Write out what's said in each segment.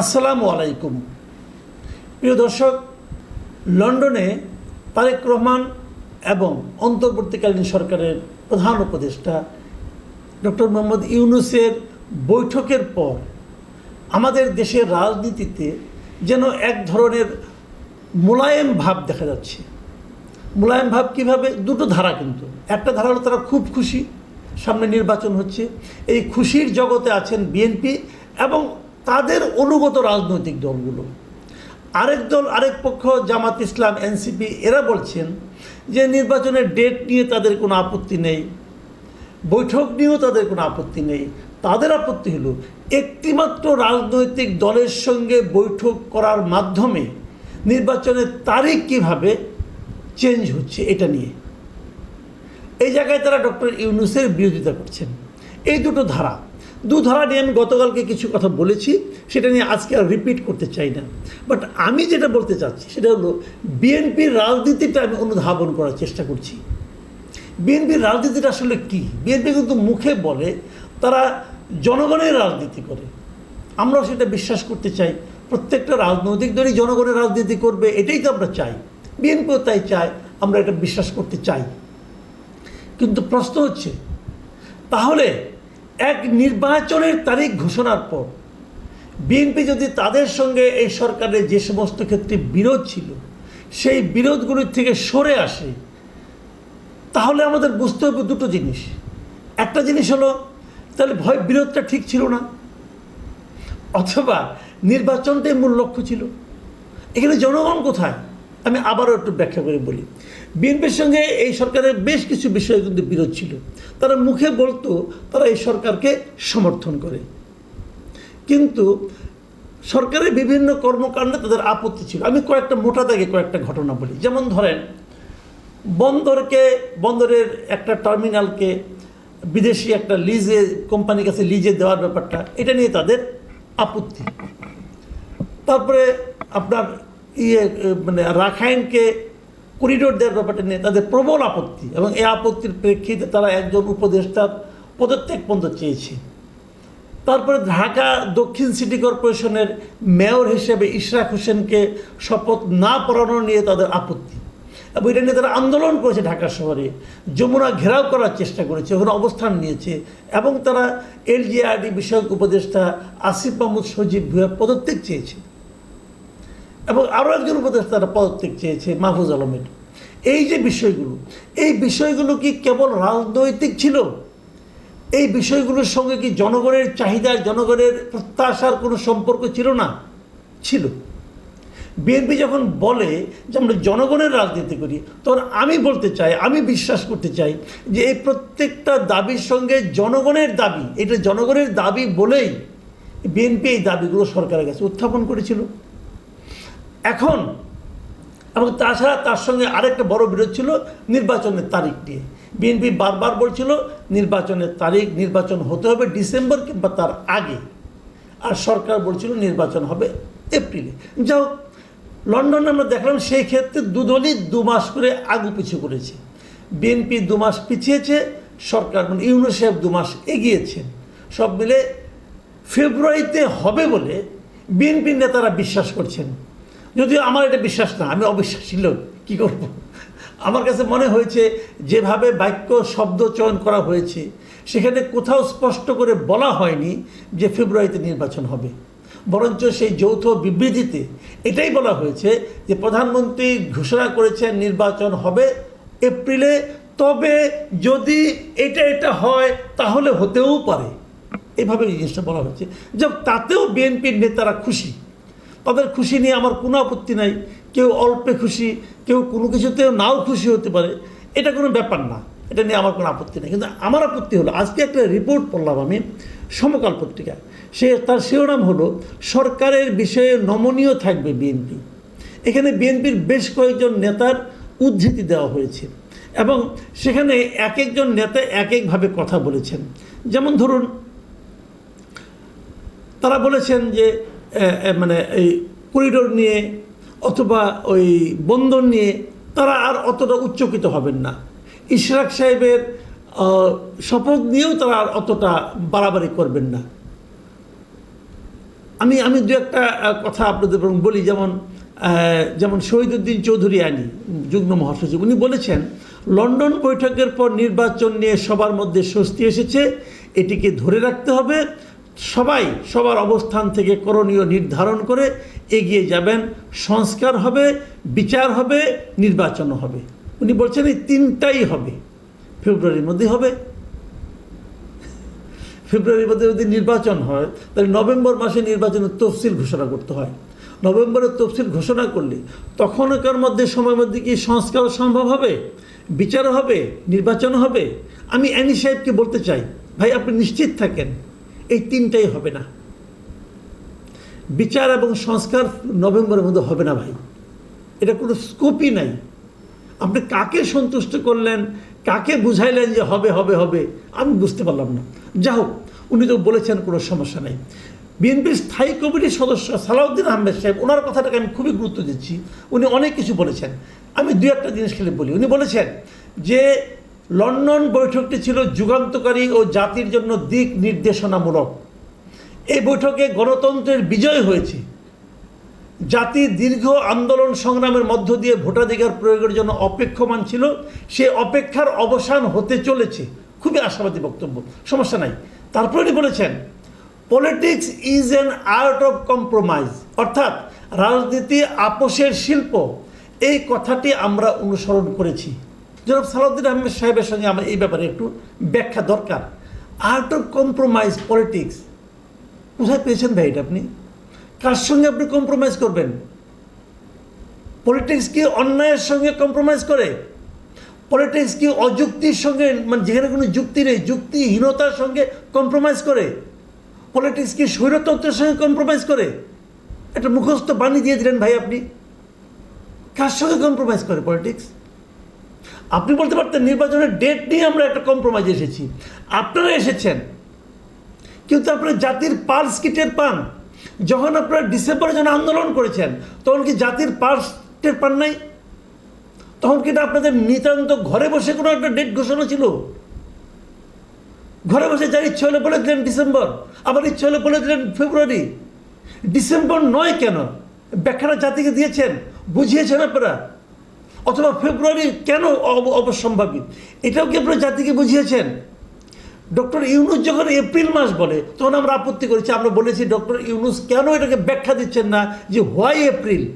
আসসালামু আলাইকুম। প্রিয় দর্শক, লন্ডনে তারেক রহমান এবং অন্তর্বর্তীকালীন সরকারের প্রধান উপদেষ্টা ডক্টর মোহাম্মদ ইউনুসের বৈঠকের পর আমাদের দেশের রাজনীতিতে যেন এক ধরনের মোলায়েম ভাব দেখা যাচ্ছে। মোলায়েম ভাব কীভাবে? দুটো ধারা কিন্তু। একটা ধারা হলো তারা খুব খুশি। সামনে নির্বাচন হচ্ছে। এই খুশির জগতে আছেন বিএনপি এবং তাদের অনুগত রাজনৈতিক দলগুলো। আরেক দল, আরেক পক্ষ, জামাত ইসলাম, এনসিপি, এরা বলছেন যে নির্বাচনের ডেট নিয়ে তাদের কোনো আপত্তি নেই, বৈঠক নিয়েও তাদের কোনো আপত্তি নেই। তাদের আপত্তি হলো, একটিমাত্র রাজনৈতিক দলের সঙ্গে বৈঠক করার মাধ্যমে নির্বাচনের তারিখ কীভাবে চেঞ্জ হচ্ছে এটা নিয়ে। এই জায়গায় তারা ডক্টর ইউনুসের বিরোধিতা করছেন। এই দুটো ধারা দু ধারা নিয়ে আমি গতকালকে কিছু কথা বলেছি, সেটা নিয়ে আজকে আর রিপিট করতে চাই না। বাট আমি যেটা বলতে চাচ্ছি, সেটা হলো বিএনপির রাজনীতিটা আমি অনুধাবন করার চেষ্টা করছি। বিএনপির রাজনীতিটা আসলে কি? বিএনপি কিন্তু মুখে বলে, তারা জনগণের রাজনীতি করে। আমরাও সেটা বিশ্বাস করতে চাই। প্রত্যেকটা রাজনৈতিক দলই জনগণের রাজনীতি করবে, এটাই তো আমরা চাই। বিএনপিও তাই চায়, আমরা এটা বিশ্বাস করতে চাই। কিন্তু প্রশ্ন হচ্ছে, তাহলে এক নির্বাচনের তারিখ ঘোষণার পর, বিএনপি যদি তাদের সঙ্গে এই সরকারের যে সমস্ত ক্ষেত্রে বিরোধ ছিল, সেই বিরোধগুলির থেকে সরে আসে, তাহলে আমাদের বুঝতে হবে দুটো জিনিস। একটা জিনিস হলো, তাহলে ভয় বিরোধটা ঠিক ছিল না, অথবা নির্বাচনটাই মূল লক্ষ্য ছিল। এখানে জনগণ কোথায়? আমি আবারও একটু ব্যাখ্যা করে বলি। বিএনপির সঙ্গে এই সরকারের বেশ কিছু বিষয়ে কিন্তু বিরোধ ছিল। তারা মুখে বলতো, তারা এই সরকারকে সমর্থন করে। কিন্তু সরকারের বিভিন্ন কর্মকাণ্ডে তাদের আপত্তি ছিল। আমি কয়েকটা, মোটা দাগে কয়েকটা ঘটনা বলি। যেমন ধরেন, বন্দরকে, বন্দরের একটা টার্মিনালকে বিদেশি একটা লিজে, কোম্পানির কাছে লিজে দেওয়ার ব্যাপারটা, এটা নিয়ে তাদের আপত্তি। তারপরে আপনার ইয়ে মানে রাখাইনকে করিডোর দেওয়ার ব্যাপারটা নিয়ে তাদের প্রবল আপত্তি এবং এই আপত্তির প্রেক্ষিতে তারা একজন উপদেষ্টার পদত্যাগ পর্যন্ত চেয়েছে। তারপরে ঢাকা দক্ষিণ সিটি কর্পোরেশনের মেয়র হিসেবে ইশরাক হোসেনকে শপথ না পড়ানো নিয়ে তাদের আপত্তি এবং এটা নিয়ে তারা আন্দোলন করেছে ঢাকা শহরে, যমুনা ঘেরাও করার চেষ্টা করেছে, ওখানে অবস্থান নিয়েছে এবং তারা এলজিআরডি বিষয়ক উপদেষ্টা আসিফ মাহমুদ সজীব ভুয়া পদত্যাগ চেয়েছে। এবং আরও একজন উপদেষ্টা তারা পদত্যাগ চেয়েছে মাহফুজ আলমের। এই যে বিষয়গুলো, এই বিষয়গুলো কি কেবল রাজনৈতিক ছিল? এই বিষয়গুলোর সঙ্গে কি জনগণের চাহিদা জনগণের প্রত্যাশার কোনো সম্পর্ক ছিল না? ছিল। বিএনপি যখন বলে যে আমরা জনগণের রাজনীতি করি, তখন আমি বলতে চাই, আমি বিশ্বাস করতে চাই যে এই প্রত্যেকটা দাবির সঙ্গে জনগণের দাবি, এটা জনগণের দাবি বলেই বিএনপি এই দাবিগুলো সরকারের কাছে উত্থাপন করেছিল। এখন, এবং তাছাড়া তার সঙ্গে আরেকটা বড় বিরোধ ছিল নির্বাচনের তারিখ নিয়ে। বিএনপি বারবার বলছিল, নির্বাচনের তারিখ নির্বাচন হতে হবে ডিসেম্বর কিংবা তার আগে। আর সরকার বলছিল নির্বাচন হবে এপ্রিলে। যা হোক, লন্ডনে আমরা দেখলাম সেই ক্ষেত্রে দুদলই দু মাস করে আগু পিছু করেছে। বিএনপি দু মাস পিছিয়েছে, সরকার মানে ইউনিসেফ দু মাস এগিয়েছেন। সব মিলে ফেব্রুয়ারিতে হবে বলে বিএনপির নেতারা বিশ্বাস করছেন। যদিও আমার এটা বিশ্বাস না, আমি অবিশ্বাসী লোক, কী করব? আমার কাছে মনে হয়েছে যেভাবে বাক্য, শব্দ চয়ন করা হয়েছে, সেখানে কোথাও স্পষ্ট করে বলা হয়নি যে ফেব্রুয়ারিতে নির্বাচন হবে। বরঞ্চ সেই যৌথ বিবৃতিতে এটাই বলা হয়েছে যে প্রধানমন্ত্রী ঘোষণা করেছেন নির্বাচন হবে এপ্রিলে, তবে যদি এটা এটা হয়, তাহলে হতেও পারে। এভাবে জিনিসটা বলা হয়েছে। যে তাতেও বিএনপির নেতারা খুশি। তাদের খুশি নিয়ে আমার কোনো আপত্তি নাই। কেউ অল্পে খুশি, কেউ কোনো কিছুতেও নাও খুশি হতে পারে। এটা কোনো ব্যাপার না। এটা নিয়ে আমার কোনো আপত্তি নেই। কিন্তু আমার আপত্তি হলো, আজকে একটা রিপোর্ট পড়লাম আমি, সমকাল পত্রিকা। সে, তার শিরোনাম হলো, সরকারের বিষয়ে নমনীয় থাকবে বিএনপি। এখানে বিএনপির বেশ কয়েকজন নেতার উদ্ধৃতি দেওয়া হয়েছে এবং সেখানে এক একজন নেতা এক একভাবে কথা বলেছেন। যেমন ধরুন, তারা বলেছেন যে মানে এই করিডোর নিয়ে অথবা ওই বন্দর নিয়ে তারা আর অতটা উচ্চকিত হবেন না। ইশরাক সাহেবের শপথ নিয়েও তারা আর অতটা বাড়াবাড়ি করবেন না। আমি আমি দু একটা কথা আপনাদের বলি, যেমন যেমন শহীদুদ্দিন চৌধুরী আইনি যুগ্ম মহাসচিব, উনি বলেছেন, লন্ডন বৈঠকের পর নির্বাচন নিয়ে সবার মধ্যে স্বস্তি এসেছে, এটিকে ধরে রাখতে হবে সবাই সবার অবস্থান থেকে করণীয় নির্ধারণ করে এগিয়ে যাবেন, সংস্কার হবে, বিচার হবে, নির্বাচন হবে। উনি বলছেন এই তিনটাই হবে। ফেব্রুয়ারির মধ্যে হবে। ফেব্রুয়ারির মধ্যে যদি নির্বাচন হয়, তাহলে নভেম্বর মাসে নির্বাচনের তফসিল ঘোষণা করতে হয়। নভেম্বরের তফসিল ঘোষণা করলে তখনকার মধ্যে সময়ের মধ্যে কি সংস্কার সম্ভব হবে? বিচার হবে, নির্বাচন হবে? আমি অ্যানি সাহেবকে বলতে চাই, ভাই আপনি নিশ্চিত থাকেন? এই তিনটাই হবে না। বিচার এবং সংস্কার নভেম্বরের মধ্যে হবে না ভাই। এটা কোনো স্কোপই নাই। আপনি কাকে সন্তুষ্ট করলেন, কাকে বুঝাইলেন যে হবে হবে হবে, আমি বুঝতে পারলাম না। যা হোক, উনি তো বলেছেন কোনো সমস্যা নেই। বিএনপির স্থায়ী কমিটির সদস্য সালাউদ্দিন আহমেদ সাহেব, ওনার কথাটাকে আমি খুবই গুরুত্ব দিচ্ছি। উনি অনেক কিছু বলেছেন। আমি দু একটা জিনিস খেলে বলি। উনি বলেছেন যে লন্ডন বৈঠকটি ছিল যুগান্তকারী ও জাতির জন্য দিক নির্দেশনামূলক। এই বৈঠকে গণতন্ত্রের বিজয় হয়েছে। জাতি দীর্ঘ আন্দোলন সংগ্রামের মধ্য দিয়ে ভোটাধিকার প্রয়োগের জন্য অপেক্ষমান ছিল। সে অপেক্ষার অবসান হতে চলেছে। খুবই আশাবাদী বক্তব্য। সমস্যা নাই। তারপরে উনি বলেছেন politics is an art of compromise অর্থাৎ রাজনীতি আপোষের শিল্প। এই কথাটি আমরা অনুসরণ করেছি। জনাব সালাউদ্দিন আহমেদ সাহেবের সঙ্গে আমার এই ব্যাপারে একটু ব্যাখ্যা দরকার। আর্ট অফ কম্প্রোমাইজ পলিটিক্স কোথায় পেয়েছেন ভাই এটা আপনি? কার সঙ্গে আপনি কম্প্রোমাইজ করবেন? পলিটিক্স কি অন্যায়ের সঙ্গে কম্প্রোমাইজ করে? পলিটিক্স কি অযুক্তির সঙ্গে মানে যেখানে কোনো যুক্তি নেই, যুক্তিহীনতার সঙ্গে কম্প্রোমাইজ করে? পলিটিক্স কি স্বৈরতন্ত্রের সঙ্গে কম্প্রোমাইজ করে? একটা মুখস্থ বাণী দিয়ে দিলেন ভাই আপনি। কার সঙ্গে কম্প্রোমাইজ করে পলিটিক্স আপনি বলতে পারতেন নির্বাচনের ডেট নিয়ে আমরা একটা কম্প্রোমাইজ এসেছি। আপনারা এসেছেন, কিন্তু আপনারা জাতির পালস কি টের পান? যখন আপনারা ডিসেম্বরে যখন আন্দোলন করেছেন, তখন কি জাতির পার্স টের পান নাই? তখন কি আপনাদের নিতান্ত ঘরে বসে কোনো একটা ডেট ঘোষণা ছিল? ঘরে বসে যার ইচ্ছে হলে বলে দিলেন ডিসেম্বর আবার ইচ্ছে হলে বলে দিলেন ফেব্রুয়ারি ডিসেম্বর নয় কেন? ব্যাখ্যাটা জাতিকে দিয়েছেন, বুঝিয়েছেন আপনারা। অথবা ফেব্রুয়ারি কেন অব- অবশ্যম্ভাবী এটাও কি আপনার জাতিকে বুঝিয়েছেন? ডক্টর ইউনুস যখন এপ্রিল মাস বলে, তখন আমরা আপত্তি করেছি, আমরা বলেছি, ডক্টর ইউনুস কেন এটাকে ব্যাখ্যা দিচ্ছেন না যে হোয়াই এপ্রিল?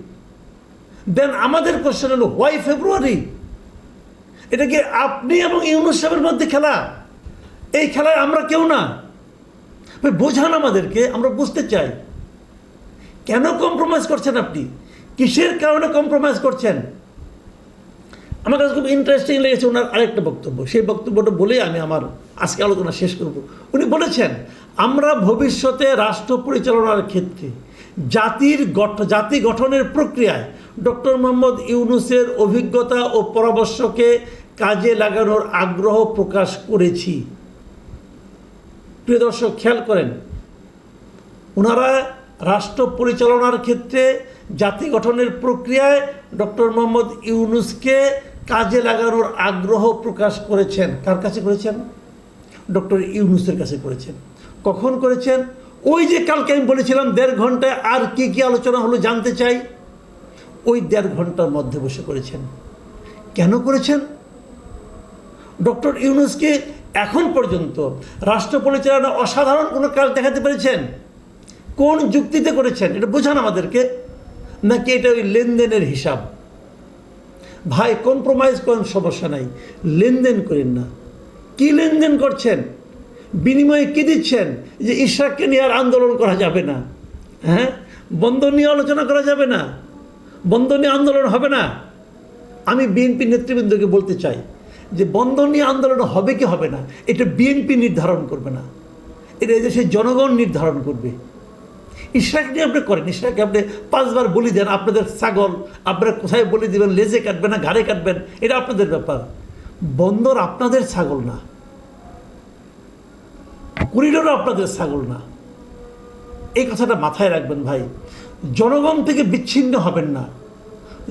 দেন আমাদের কোশ্চেন হলো, হোয়াই ফেব্রুয়ারি? এটা কি আপনি এবং ইউনুস সাহেবের মধ্যে খেলা? এই খেলায় আমরা কেউ না। বোঝান আমাদেরকে, আমরা বুঝতে চাই। কেন কম্প্রোমাইজ করছেন আপনি? কিসের কারণে কম্প্রোমাইজ করছেন? আমার কাছে খুব ইন্টারেস্টিং লেগেছে ওনার আরেকটা বক্তব্য। সেই বক্তব্যটা বলেই আমি আমার আজকে আলোচনা শেষ করব। উনি বলেছেন, আমরা ভবিষ্যতে রাষ্ট্র পরিচালনার ক্ষেত্রে জাতির জাতি গঠনের প্রক্রিয়ায় ডক্টর মোহাম্মদ ইউনুসের অভিজ্ঞতা ও পরামর্শকে কাজে লাগানোর আগ্রহ প্রকাশ করেছি। প্রিয় দর্শক, খেয়াল করেন ওনারা রাষ্ট্র পরিচালনার ক্ষেত্রে জাতি গঠনের প্রক্রিয়ায় ডক্টর মোহাম্মদ ইউনুসকে কাজে লাগানোর আগ্রহ প্রকাশ করেছেন। কার কাছে করেছেন? ডক্টর ইউনুসের কাছে করেছেন। কখন করেছেন? ওই যে কালকে আমি বলেছিলাম দেড় ঘন্টায় আর কি কি আলোচনা হলো জানতে চাই। ওই দেড় ঘণ্টার মধ্যে বসে করেছেন। কেন করেছেন? ডক্টর ইউনুসকে এখন পর্যন্ত রাষ্ট্র পরিচালনা অসাধারণ কোনো কাজ দেখাতে পেরেছেন? কোন যুক্তিতে করেছেন? এটা বোঝান আমাদেরকে। নাকি এটা ওই লেনদেনের হিসাব? ভাই কম্প্রোমাইজ করেন, সমস্যা নাই। লেনদেন করেন না। কি লেনদেন করছেন? বিনিময়ে কি দিচ্ছেন? যে ইশাককে নিয়ে আর আন্দোলন করা যাবে না। হ্যাঁ? বন্ধ নিয়ে আলোচনা করা যাবে না। বন্ধ নিয়ে আন্দোলন হবে না। আমি বিএনপি নেতৃবৃন্দকে বলতে চাই যে বন্ধ নিয়ে আন্দোলন হবে কি হবে না, এটা বিএনপি নির্ধারণ করবে না। এটা এদেশের জনগণ নির্ধারণ করবে। ইশরাক নিয়ে আপনি করেন ইশরাককে আপনি পাঁচবার বলি দেন, আপনাদের ছাগল, আপনারা কোথায় বলি দেবেন, লেজে কাটবেন না, ঘাড়ে কাটবেন, এটা আপনাদের ব্যাপার। বন্দর আপনাদের ছাগল না। করিডোরও আপনাদের ছাগল না। এই কথাটা মাথায় রাখবেন ভাই। জনগণ থেকে বিচ্ছিন্ন হবেন না।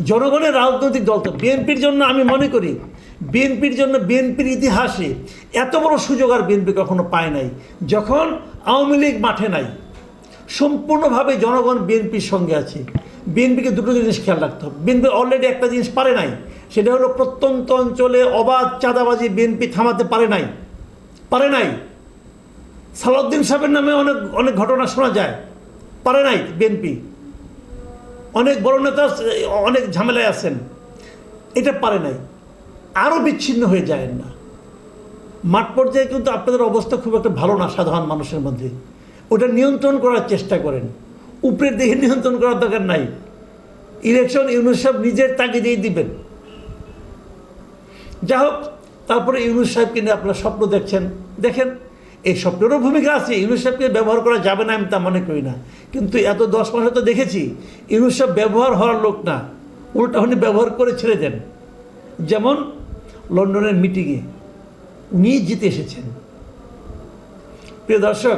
জনগণের রাজনৈতিক দল তো বিএনপির জন্য আমি মনে করি, বিএনপির জন্য বিএনপির ইতিহাসে এত বড় সুযোগ আর বিএনপি কখনো পায় নাই। যখন আওয়ামী লীগ মাঠে নাই সম্পূর্ণভাবে জনগণ বিএনপির সঙ্গে আছে। বিএনপিকে দুটো জিনিস খেয়াল রাখতে হবে। বিএনপি অলরেডি একটা জিনিস পারে নাই। সেটা হলো প্রত্যন্ত অঞ্চলে অবাধ চাঁদাবাজি বিএনপি থামাতে পারে নাই। পারে নাই। সালাউদ্দিন সাহেবের নামে অনেক অনেক ঘটনা শোনা যায়। পারে নাই বিএনপি। অনেক বড় নেতা, অনেক ঝামেলায় আছেন। এটা পারে নাই। আরও বিচ্ছিন্ন হয়ে যায় না। মাঠ পর্যায়ে কিন্তু আপনাদের অবস্থা খুব একটা ভালো না সাধারণ মানুষের মধ্যে। ওটা নিয়ন্ত্রণ করার চেষ্টা করেন। উপরের দিকে নিয়ন্ত্রণ করার দরকার নাই। ইলেকশন ইউনুস সাহেব নিজের তাগিদেই দিবেন। যা হোক, তারপরে ইউনুস সাহেবকে নিয়ে আপনারা স্বপ্ন দেখছেন। দেখেন, এই স্বপ্নেরও ভূমিকা আছে। ইউনুস সাহেবকে ব্যবহার করা যাবে না আমি তা মনে করি না। কিন্তু এত দশ মাসে তো দেখেছি, ইউনুস সাহেব ব্যবহার হওয়ার লোক না। উল্টা উনি ব্যবহার করে ছেড়ে দেন। যেমন লন্ডনের মিটিংয়ে উনি জিতে এসেছেন। প্রিয় দর্শক